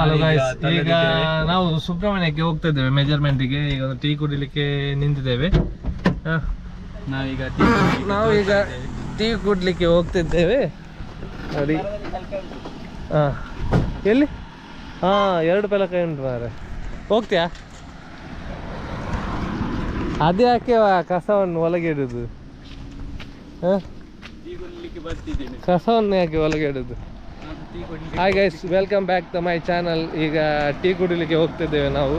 Hello guys ಈಗ ನಾವು ಸುಬ್ರಹ್ಮಣ್ಯಕ್ಕೆ ಹೋಗ್ತಾ ಇದ್ದೇವೆ ಮೆಜರ್ಮೆಂಟಿಗೆ ಈಗ ಒಂದು ಟೀ ಕುಡಿಲಿಕ್ಕೆ ನಿಂತಿದ್ದೇವೆ. ನಾವೀಗ ನಾವೀಗ ಟೀ ಕುಡ್ಲಿಕ್ಕೆ ಹೋಗ್ತಿದ್ದೇವೆ. ನೋಡಿ. ಹಾ. ಎಲ್ಲಿ? ಹಾ ಎರಡು ಪೆಲಕ ಉಂಟು ಮಾರೆ ಹೋಗ್ತೀಯಾ? ಅದೇ ಯಾಕೆ ಕಸವನ್ನು ಒಳಗೆ ಇಡುದು ಹ? ಕಸವನ್ನು ಯಾಕೆ ಒಳಗೆ ಇಡುದು hi guys welcome back to my channel ಈಗ ಟೀ ಕುಡಿಲಿಕ್ಕೆ ಹೋಗ್ತಿದ್ದೇವೆ ನಾವು.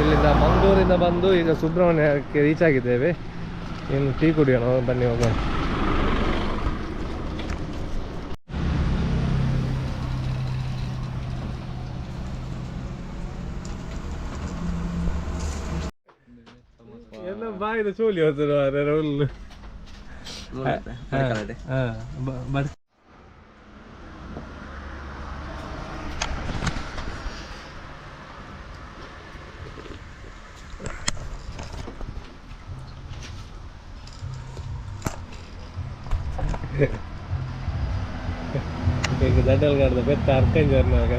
ಇಲ್ಲಿಂದ ಮಂಗಳೂರಿಂದ ಬಂದು ಈಗ ಸುಬ್ರಹ್ಮಣ್ಯಕ್ಕೆ ರೀಚ್ ಆಗಿದ್ದೇವೆ. ಇನ್ನು ಟೀ ಕುಡಿಯೋಣ ಬನ್ನಿ ಹೋಗೋಣ. ಎಲ್ಲ ಬಾಯಿದ ಚೋಲಿ ಹೋದ್ರು ಹುಲ್ಲು ಈಗ ದಂಡಲ್ ಗಾಡ್ದ ಬೆತ್ತ ಅರ್ಕಂಜರ್ನಾಗ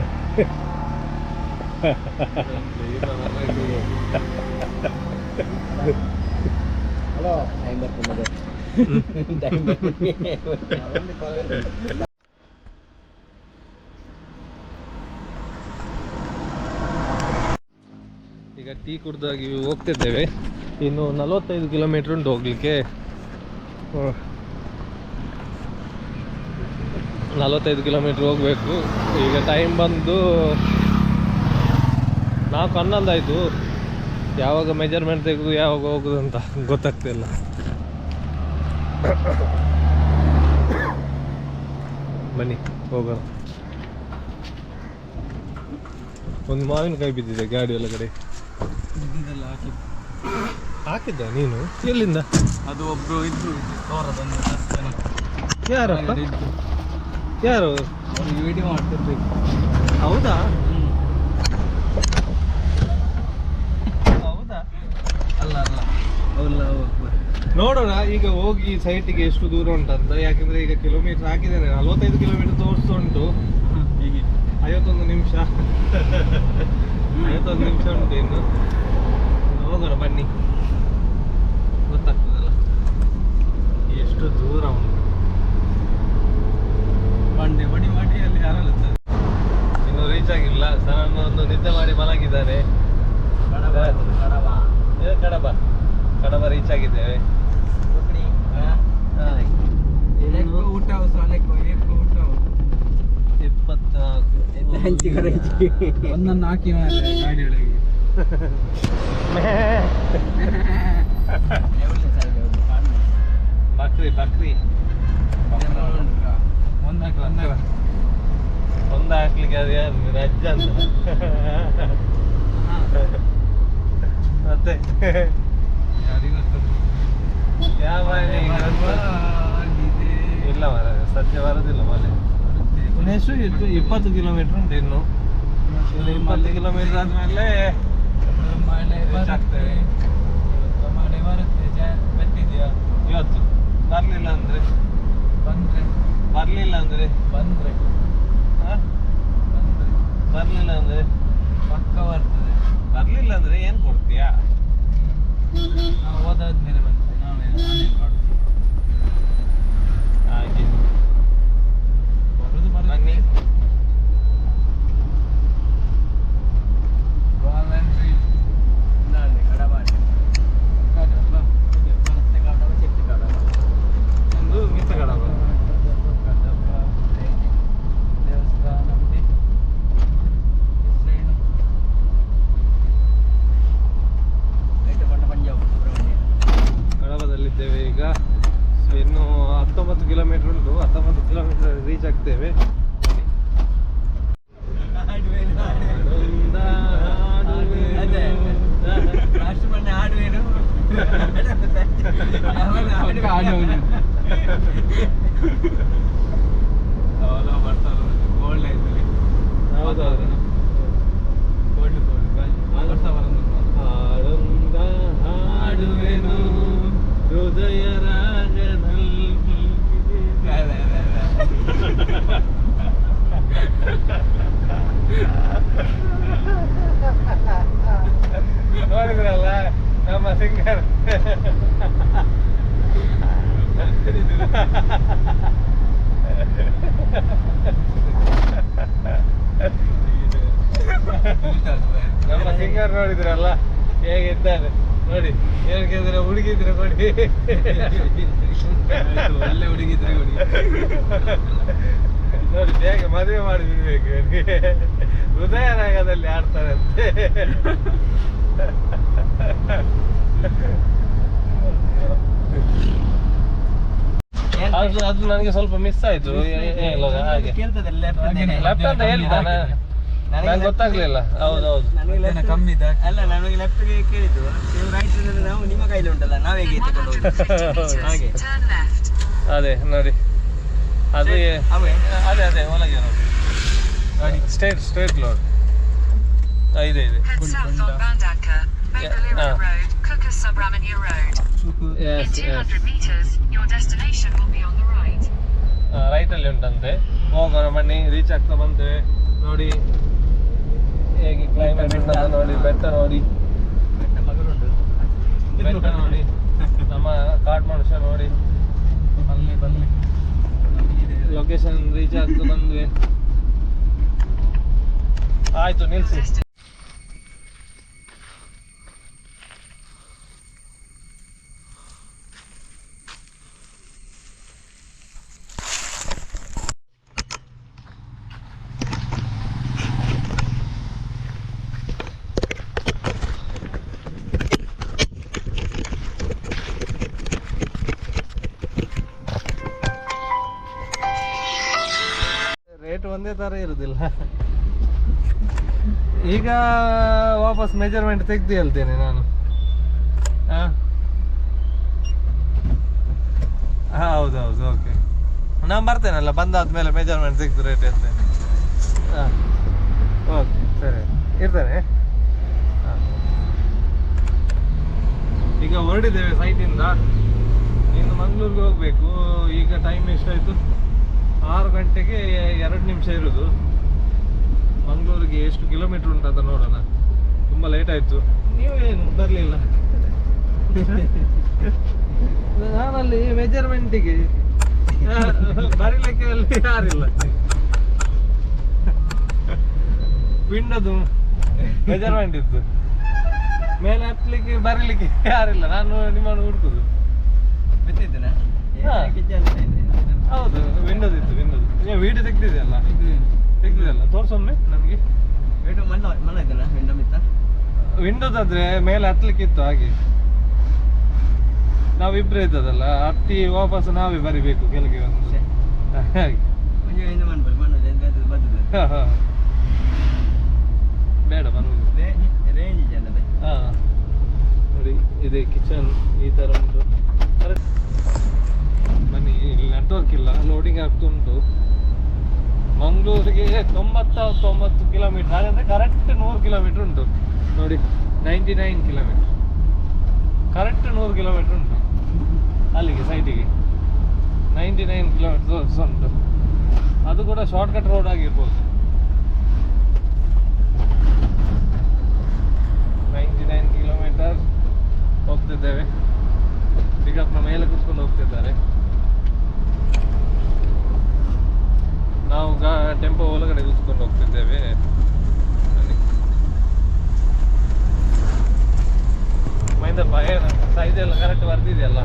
ಈಗ ಟೀ ಕುಡ್ದಾಗಿ ಹೋಗ್ತಿದ್ದೇವೆ. ಇನ್ನು ನಲವತ್ತೈದು ಕಿಲೋಮೀಟರ್ ಉಂಟು ಹೋಗ್ಲಿಕ್ಕೆ. ನಲವತ್ತೈದು ಕಿಲೋಮೀಟ್ರ್ ಹೋಗಬೇಕು. ಈಗ ಟೈಮ್ ಬಂದು ನಾಲ್ಕು ಹನ್ನೊಂದು ಆಯಿತು ಯಾವಾಗ ಮೆಜರ್ಮೆಂಟ್ ತೆಗೆದು ಯಾವಾಗ ಹೋಗೋದು ಅಂತ ಗೊತ್ತಾಗ್ತಿಲ್ಲ. ಬನ್ನಿ ಹೋಗೋಣ. ಒಂದು ಮಾವಿನಕಾಯಿ ಬಿದ್ದಿದೆ ಗಾಡಿ ಒಳಗಡೆ. ಹಾಕಿದ್ದ ನೀನು? ಎಲ್ಲಿಂದ? ಅದು ಒಬ್ರು ಇದ್ದು ಯಾರಪ್ಪ? ಯಾರು? ವಿಡಿಯೋ ಮಾಡ್ತಿರ್ಬೇಕು. ಹೌದಾ? ಹೌದಾ? ಅಲ್ಲ ಅಲ್ಲ. ಅಲ್ಲ ನೋಡೋಣ ಈಗ ಹೋಗಿ ಸೈಟಿಗೆ ಎಷ್ಟು ದೂರ ಉಂಟಂತ. ಯಾಕಂದ್ರೆ ಈಗ ಕಿಲೋಮೀಟರ್ ಹಾಕಿದ್ದೇನೆ ನಲವತ್ತೈದು ಕಿಲೋಮೀಟರ್ ತೋರಿಸ್ತಾ ಉಂಟು ಹೀಗೆ ಐವತ್ತೊಂದು ನಿಮಿಷ ಐವತ್ತೊಂದು ನಿಮಿಷ ಉಂಟು ಇನ್ನು ಇನ್ನು ಹೋಗೋಣ ಬನ್ನಿ ಗೊತ್ತಾಗ್ತದಲ್ಲ ಎಷ್ಟು ದೂರ ಉಂಟು ಬಂಡೆ ಮಡಿ ಮಡಿಯಲ್ಲಿ ಯಾರಲ್ಲ ಇನ್ನು ರೀಚ್ ಆಗಿಲ್ಲ ಸರನ್ನು ಒಂದು ನಿದ್ದೆ ಮಾಡಿ ಮಲಗಿದ್ದಾರೆ ಇದು ಕಡಬ ಕಡಬ ರೀಚ್ ಆಗಿದ್ದೇವೆ ಊಟ ಊಟ ಇಪ್ಪತ್ನಾಲ್ಕು ಒಂದನ್ನ ಹಾಕಿ ಗಾಡಿ ಒಳಗೆ. ಬಕ್ರಿ ಬಕ್ರಿ. ಒಂದು ಹಾಕಿ ಒಂದು ಹಾಕಿ. ಒಂದ ಹಾಕ್ಲಿಕ್ಕೆ ಅದು ಯಾರು ರಜ್ಜ ಅಂತ. ಮತ್ತೆ. ಯಾವ. ಇಲ್ಲ ಮರ ಸದ್ಯ ಬರೋದಿಲ್ಲ ಮನೆ ಇನ್ನು ಇದು ಇತ್ತು ಇಪ್ಪತ್ತು ಕಿಲೋಮೀಟರ್ ಉಂಟು ಇನ್ನು. ಇನ್ನು ಇಪ್ಪತ್ತು ಕಿಲೋಮೀಟರ್ ಆದ್ಮೇಲೆ ಸಿಂಗರ್. ನಮ್ಮ ಸಿಂಗರ್ ನೋಡಿದ್ರಲ್ಲ ಹೇಗಿದ್ದಾರೆ? ನೋಡಿ ಹೇಳ್ಕಿದ್ರೆ ಹುಡುಗಿದ್ರೆ ಕೊಡಿ ಒಳ್ಳೆ ಹುಡುಗಿದ್ರೆ ಕೊಡಿ ನೋಡಿ ಬೇಗ ಮದುವೆ ಮಾಡಿಬಿಡ್ಬೇಕು ಇವರಿಗೆ ಹೃದಯ ರಾಗದಲ್ಲಿ ಆಡ್ತಾರಂತೆ. ಅದು ಅದು ನನಗೆ ಸ್ವಲ್ಪ ಮಿಸ್ ಆಯ್ತು. ಹಾಗೆ. ಲೆಫ್ಟ್ ಅಂತ ಹೇಳ್ತಾ ನನಗೆ ಗೊತ್ತಾಗ್ಲಿಲ್ಲ. ಹೌದು ನನಗೆ ಏನೋ ಕಮ್ಮಿ ಇದೆ. ಅಲ್ಲ ನನಗೆ ಲೆಫ್ಟ್ಗೆ ಕೇಳಿದ್ದು. ನೀವು ರೈಟ್ ನಾವು ನಿಮ್ಮ ಕೈಲಿ ಉಂಟಲ್ಲ ನಾವೇ ಹೇಗೆ. ಎತ್ತಿಕೊಂಡು ಹಾಗೆ ಅದೇ ನೋಡಿ. ಅದು ಅದೇ ಅದೇ ಒಳಗೆ ನೋಡಿ. ಸ್ಟೇಟ್ ಸ್ಟ್ರೇಟ್ ಸ್ಟ್ರೇಟ್ ಲೋಡ್ ಇದೆ ಇದೆ. Head Kuka Subramania Road. In S S 200 meters, your destination will be on the right. right ಅಲ್ಲಿ ಉಂಟಂತೆ. ಹೋಗೋಣ ಬನ್ನಿ ರೀಚ್ ಆಗ್ತಾ ಬಂತೇವೆ ನೋಡಿ. ಹೇಗೆ ಕ್ಲೈಮೇಟ್ ಉಂಟಂತ ನೋಡಿ ಬೆಟ್ಟ ನೋಡಿ. ಬೆಟ್ಟ ನೋಡಿ ನಮ್ಮ ಕಾಡ್ ಮನುಷ್ಯ ನೋಡಿ. ಬನ್ನಿ ಬನ್ನಿ. ಲೊಕೇಶನ್ ರೀಚ್ ಆಗ್ತಾ ಬಂದ್ವಿ. ಆಯ್ತು ನಿಲ್ಸಿ. ಒಂದೇ ಥರ ಇರುವುದಿಲ್ಲ ಈಗ ವಾಪಸ್ ಮೆಜರ್ಮೆಂಟ್ ತೆಗ್ದು ಹೇಳ್ತೇನೆ ನಾನು ಹಾಂ ಹೌದೌದು ಓಕೆ ನಾನು ಬರ್ತೇನಲ್ಲ, ಬಂದಾದ್ಮೇಲೆ ಮೆಜರ್ಮೆಂಟ್ ತೆಗ್ದು ರೇಟ್ ಹೇಳ್ತೇನೆ ಹಾಂ ಓಕೆ ಸರಿ. ಇರ್ತಾರೆ ಹಾಂ ಈಗ ಹೊರಡಿದ್ದೇವೆ ಸೈಟಿಂದ ಇನ್ನು ಮಂಗ್ಳೂರಿಗೆ ಹೋಗ್ಬೇಕು. ಈಗ ಟೈಮ್ ಎಷ್ಟಾಯ್ತು? ಆರು ಗಂಟೆಗೆ ಎರಡು ನಿಮಿಷ ಇರೋದು. ಮಂಗಳೂರಿಗೆ ಎಷ್ಟು ಕಿಲೋಮೀಟರ್ ಉಂಟಂತ ನೋಡೋಣ. ತುಂಬ ಲೇಟ್ ಆಯ್ತು. ನೀವೇನು ಬರಲಿಲ್ಲ. ನಾನಲ್ಲಿ ಮೆಜರ್ಮೆಂಟಿಗೆ ಬರೀಲಿಕ್ಕೆ ಅಲ್ಲಿ ಯಾರಿಲ್ಲ. ಪಿಂಡದು ಮೆಜರ್ಮೆಂಟ್ ಇತ್ತು ಮೇಲೆ ಹತ್ಲಿಕ್ಕೆ ಬರೀಲಿಕ್ಕೆ ಯಾರಿಲ್ಲ. ನಾನು ನಿಮ್ಮನ್ನು ಹುಡುಕುದು. ಗೊತ್ತಿದ್ದೇನೆ ನೀವು ಅಲ್ಲ ತೆಗ್ದಿದೆಯಲ್ಲ? ತೆಗ್ದಿದೆಯಲ್ಲ? ತೋರ್ಸೊಮ್ಮೆ ನಮಗೆ. ವಿಂಡೋ ಮಲ್ಲ ಮಲ್ಲ ಇದ್ದಲ್ಲ ವಿಂಡೋ ಮಿತ್ತ? ವಿಂಡೋದಾದ್ರೆ ಮೇಲೆ ಹತ್ಲಿಕ್ಕಿತ್ತು ಹಾಗೆ. ನಾವಿಬ್ರೇ ಇದ್ದದಲ್ಲ ಹತ್ತಿ ವಾಪಸ್ ನಾವೇ ಬರಿಬೇಕು ಕೆಳಗೆ ಒಂದು. ಹಾಗೆ. ಬೇಡ ಬರುವುದು ರೇಂಜ್ ಇದೆ ಹಾ. ನೋಡಿ ಇದೆ ಕಿಚನ್ ಈ ತರ ಉಂಟು. ಬನ್ನಿ ಇಲ್ಲಿ ನೆಟ್ವರ್ಕ್ ಇಲ್ಲ ಲೋಡಿಂಗ್ ಆಗ್ತುಂಟು ಮಂಗಳೂರಿಗೆ ತೊಂಬತ್ತ ತೊಂಬತ್ತು ಕಿಲೋಮೀಟರ್ ಹಾಗಂದ್ರೆ ಕರೆಕ್ಟ್ ನೂರು ಕಿಲೋಮೀಟರ್ ಉಂಟು. ನೋಡಿ ನೈಂಟಿ ನೈನ್ ಕಿಲೋಮೀಟರ್ ಕರೆಕ್ಟ್ ನೂರು ಕಿಲೋಮೀಟರ್ ಉಂಟು. ಅಲ್ಲಿಗೆ ಸೈಟಿಗೆ ನೈಂಟಿ ನೈನ್ ಕಿಲೋಮೀಟರ್ಸ್ ಉಂಟು. ಅದು ಕೂಡ ಶಾರ್ಟ್ಕಟ್ ರೋಡ್ ಆಗಿರ್ಬೋದು. ನೈಂಟಿ ನೈನ್ ಕಿಲೋಮೀಟರ್ ಹೋಗ್ತಿದ್ದೇವೆ ಪಿಕಪ್ನ ಮೇಲೆ ಕುತ್ಕೊಂಡು ಹೋಗ್ತಿದ್ದಾರೆ. ನಾವು ಗಾ ಟೆಂಪೋ ಒಳಗಡೆ ಕೂತ್ಕೊಂಡು ಹೋಗ್ತಿದ್ದೇವೆ ಬನ್ನಿ. ಮೈಂದಪ್ಪ ಏನು ಸೈಜ್ ಎಲ್ಲ ಕರೆಕ್ಟ್ ಬರ್ದಿದೆಯಲ್ಲ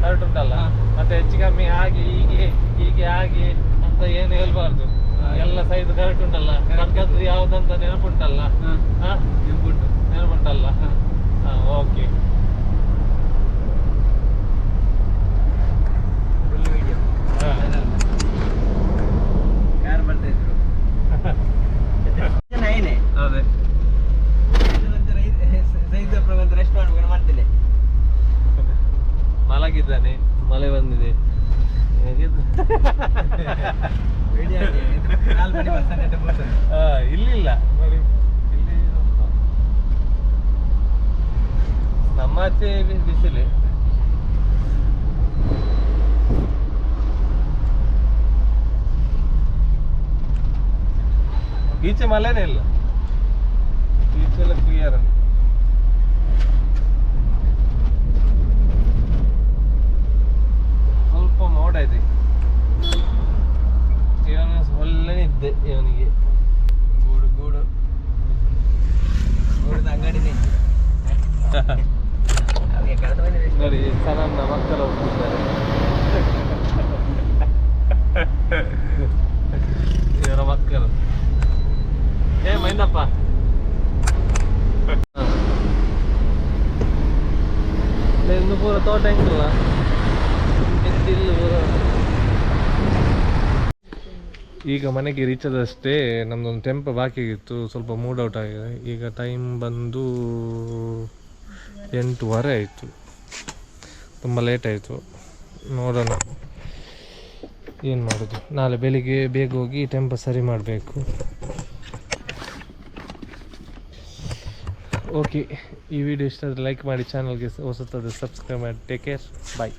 ಕರೆಕ್ಟ್ ಉಂಟಲ್ಲ ಮತ್ತೆ ಹೆಚ್ಚು ಕಮ್ಮಿ ಹಾಗೆ ಹೀಗೆ ಹೀಗೆ ಹಾಗೆ ಅಂತ ಏನು ಹೇಳ್ಬಾರ್ದು ಎಲ್ಲ ಸೈಜ್ ಕರೆಕ್ಟ್ ಉಂಟಲ್ಲ ನನ್ಗಂದ್ರೆ ಯಾವ್ದಂತ ನೆನಪುಂಟಲ್ಲ ಹಾ ನೆಂಪುಂಟು ನೆನಪುಂಟಲ್ಲ ಹಾ ಓಕೆ ಫುಲ್ ವಿಡಿಯೋ ಯಾರು ಬರ್ತಾ ಇದ್ರು ಜನ ಏನೇ ಅದೇ ಸೈಜ್ ಪ್ರಕಾರ ರೆಸ್ಟ್ ಮಾಡ್ಬೇಕು ಮಾಡ್ತೇನೆ ಮಲಗಿದ್ದಾನೆ ಮಳೆ ಬಂದಿದೆ ಹೇಗಿದ್ದು? ವಿಡಿಯೋ ನಾಲ್ಕು ಮಣಿ ಬರ್ತಾನೆ ಅಂತ ಬೋಲ್ತಾರೆ. ಆ, ಇಲ್ಲಿಲ್ಲ. ಇಲ್ಲಿ ಉಂಟು. ನಮ್ಮ ಆಚೆ ಬಿ- ಬಿಸಿಲು. ಈಚೆ ಮಳೆನೇ ಇಲ್ಲ ಈಚೆಲ್ಲ ಕ್ಲಿಯರ್ ಮೋಡ ಇದೆ ಇವನು ಒಳ್ಳೆ ನಿದ್ದೆ ಇವನಿಗೆ ಗೂಡು ಗೂಡು ಗೂಡದ ಅಂಗಡಿನೇ ಅವನಿಗೆ ಕಳೆದ ಬಂದಿದೆ ನೋಡಿ ಸಣ್ಣ ಮಕ್ಕಳು ಹೋಗ್ತಿದ್ದಾರೆ ಇವರ ಮಕ್ಕಳು. ಏ, ಮೈಂದಪ್ಪ. ಇನ್ನು ಪೂರ ತೋಟ ಹೆಂಗಿಲ್ಲ. ಎತ್ತಿಲ್ಲು ಪೂರ. ಈಗ ಮನೆಗೆ ರೀಚ್ ಆದಷ್ಟೇ ನಮ್ದೊಂದು ಟೆಂಪ ಬಾಕಿ ಇತ್ತು, ಸ್ವಲ್ಪ ಮೂಡ್ ಔಟ್ ಆಗಿದೆ. ಈಗ ಟೈಮ್ ಬಂದು ಎಂಟೂವರೆ ಆಯಿತು. ತುಂಬ ಲೇಟ್ ಆಯಿತು. ನೋಡೋಣ. ಏನು ಮಾಡೋದು? ನಾಳೆ ಬೆಳಿಗ್ಗೆ ಬೇಗ ಹೋಗಿ ಟೆಂಪ ಸರಿ ಮಾಡಬೇಕು. ಓಕೆ ಈ ವಿಡಿಯೋ ಇಷ್ಟ ಆದರೆ ಲೈಕ್ ಮಾಡಿ ಚಾನಲ್ಗೆ ಹೊಸತಾದ ಸಬ್ಸ್ಕ್ರೈಬ್ ಮಾಡಿ. Take care bye